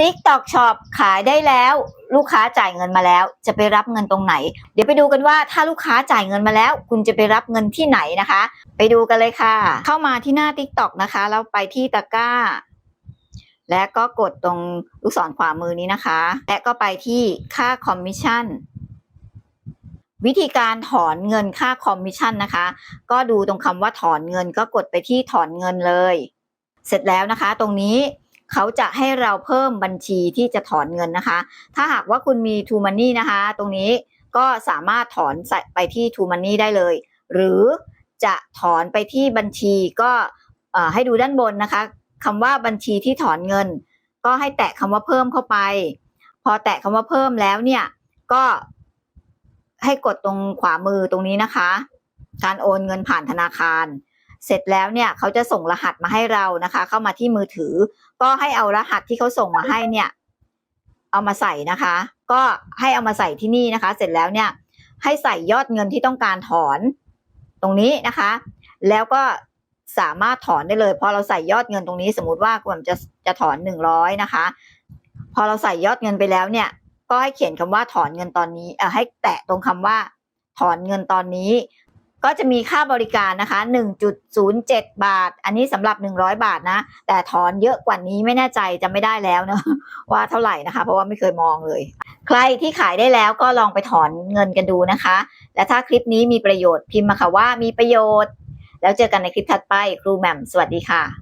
TikTok Shop ขายได้แล้ว ลูกค้าจ่ายเงินมาแล้ว จะไปรับเงินตรงไหน เดี๋ยวไปดูกันว่าถ้าลูกค้าจ่ายเงินมาแล้ว คุณจะไปรับเงินที่ไหนนะคะ ไปดูกันเลยค่ะ เข้ามาที่หน้า TikTok นะคะแล้วไปที่ตะกร้า และก็กดตรงลูกศรขวามือนี้นะคะ และก็ไปที่ค่าคอมมิชชั่นวิธีการถอนเงินค่าคอมมิชชั่นนะคะ ก็ดูตรงคำว่าถอนเงินก็กดไปที่ถอนเงินเลย เสร็จแล้วนะคะ ตรงนี้ เขาจะให้เราเพิ่มบัญชีที่จะถอนเงินนะคะ ถ้าหากว่าคุณมี True Money นะคะ ตรงนี้ก็สามารถถอนใส่ไปที่ True Money ได้เลย หรือจะถอนไปที่บัญชีก็ให้ดูด้านบนนะคะคำว่าบัญชีที่ถอนเงิน ก็ให้แตะคำว่าเพิ่มเข้าไป พอแตะคำว่าเพิ่มแล้วเนี่ยก็ให้กดตรงขวามือตรงนี้นะคะ การโอนเงินผ่านธนาคาร เสร็จแล้วเนี่ยเขาจะส่งรหัสมาให้เรานะคะ เข้ามาที่มือถือ ก็ให้เอารหัสที่เขาส่งมาให้เนี่ย เอามาใส่นะคะ ก็ให้เอามาใส่ที่นี่นะคะ เสร็จแล้วเนี่ย ให้ใส่ยอดเงินที่ต้องการถอนตรงนี้นะคะ แล้วก็สามารถถอนได้เลย พอเราใส่ยอดเงินตรงนี้ สมมติว่าคุณจะจะถอนหนึ่งร้อยนะคะ พอเราใส่ยอดเงินไปแล้วเนี่ย ก็ให้เขียนคำว่าถอนเงินตอนนี้เอ่อให้แตะตรงคำว่าถอนเงินตอนนี้ ก็จะมีค่าบริการนะคะ 1.07 บาท อันนี้สำหรับ 100 บาทนะ แต่ถอนเยอะกว่านี้ไม่แน่ใจจะไม่ได้แล้วเนาะว่าเท่าไหร่นะคะ เพราะว่าไม่เคยมองเลย ใครที่ขายได้แล้วก็ลองไปถอนเงินกันดูนะคะ และถ้าคลิปนี้มีประโยชน์พิมพ์มาค่ะว่ามีประโยชน์ แล้วเจอกันในคลิปถัดไปครูแหม่มสวัสดีค่ะ